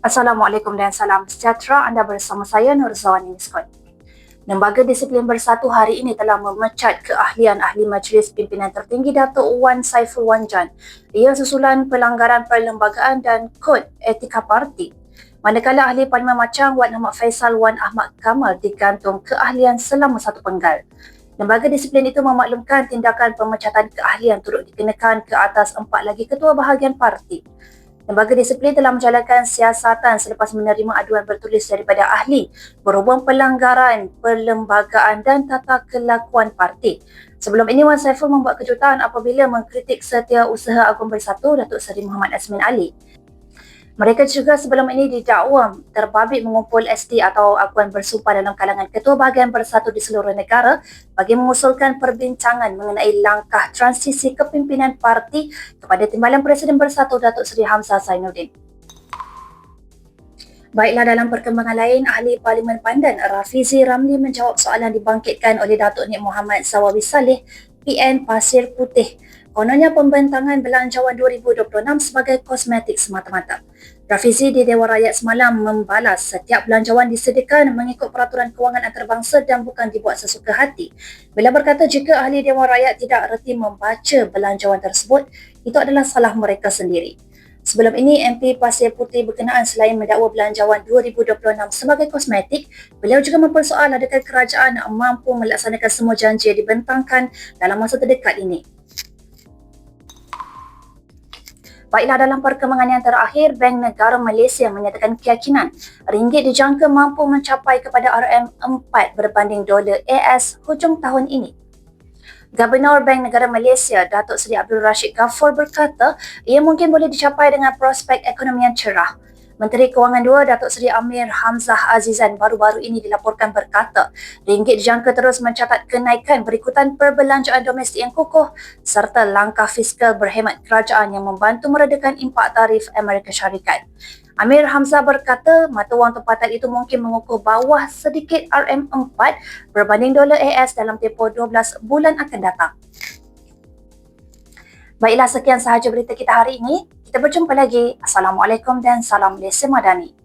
Assalamualaikum dan salam sejahtera. Anda bersama saya Nur Zawani Miskot. Lembaga Disiplin Bersatu hari ini telah memecat keahlian ahli majlis pimpinan tertinggi Datuk Wan Saiful Wanjan. Ia susulan pelanggaran perlembagaan dan kod etika parti. Manakala ahli Parlimen Macang Wan Ahmad Faisal Wan Ahmad Kamal digantung keahlian selama satu penggal. Lembaga disiplin itu memaklumkan tindakan pemecatan keahlian turut dikenakan ke atas empat lagi ketua bahagian parti. Lembaga disiplin telah menjalankan siasatan selepas menerima aduan bertulis daripada ahli berhubung pelanggaran perlembagaan dan tata kelakuan parti. Sebelum ini Wan Saiful membuat kejutan apabila mengkritik Setiausaha Agung Bersatu Datuk Seri Muhammad Azmin Ali. Mereka juga sebelum ini didakwa terbabit mengumpul SD atau akuan bersumpah dalam kalangan ketua bahagian bersatu di seluruh negara bagi mengusulkan perbincangan mengenai langkah transisi kepimpinan parti kepada Timbalan Presiden Bersatu Datuk Seri Hamzah Zainuddin. Baiklah dalam perkembangan lain, Ahli Parlimen Pandan Rafizi Ramli menjawab soalan dibangkitkan oleh Datuk Nik Muhammad Sawawi Saleh, PN Pasir Putih Kononnya pembentangan belanjawan 2026 sebagai kosmetik semata-mata. Rafizi di Dewan Rakyat semalam membalas setiap belanjawan disediakan mengikut peraturan kewangan antarabangsa dan bukan dibuat sesuka hati. Bila berkata jika ahli Dewan Rakyat tidak reti membaca belanjawan tersebut, itu adalah salah mereka sendiri. Sebelum ini, MP Pasir Putih berkenaan selain mendakwa belanjawan 2026 sebagai kosmetik, beliau juga mempersoal adakah kerajaan mampu melaksanakan semua janji yang dibentangkan dalam masa terdekat ini. Baiklah dalam perkembangan yang terakhir, Bank Negara Malaysia menyatakan keyakinan ringgit dijangka mampu mencapai kepada RM4 berbanding dolar AS hujung tahun ini. Gubernur Bank Negara Malaysia, Datuk Seri Abdul Rashid Ghaffur berkata, ia mungkin boleh dicapai dengan prospek ekonomi yang cerah. Menteri Kewangan II Datuk Seri Amir Hamzah Azizan baru-baru ini dilaporkan berkata ringgit dijangka terus mencatat kenaikan berikutan perbelanjaan domestik yang kukuh serta langkah fiskal berhemat kerajaan yang membantu meredakan impak tarif Amerika Syarikat. Amir Hamzah berkata mata wang tempatan itu mungkin mengukuh bawah sedikit RM4 berbanding dolar AS dalam tempoh 12 bulan akan datang. Baiklah sekian sahaja berita kita hari ini. Kita berjumpa lagi. Assalamualaikum dan salam Malaysia Madani.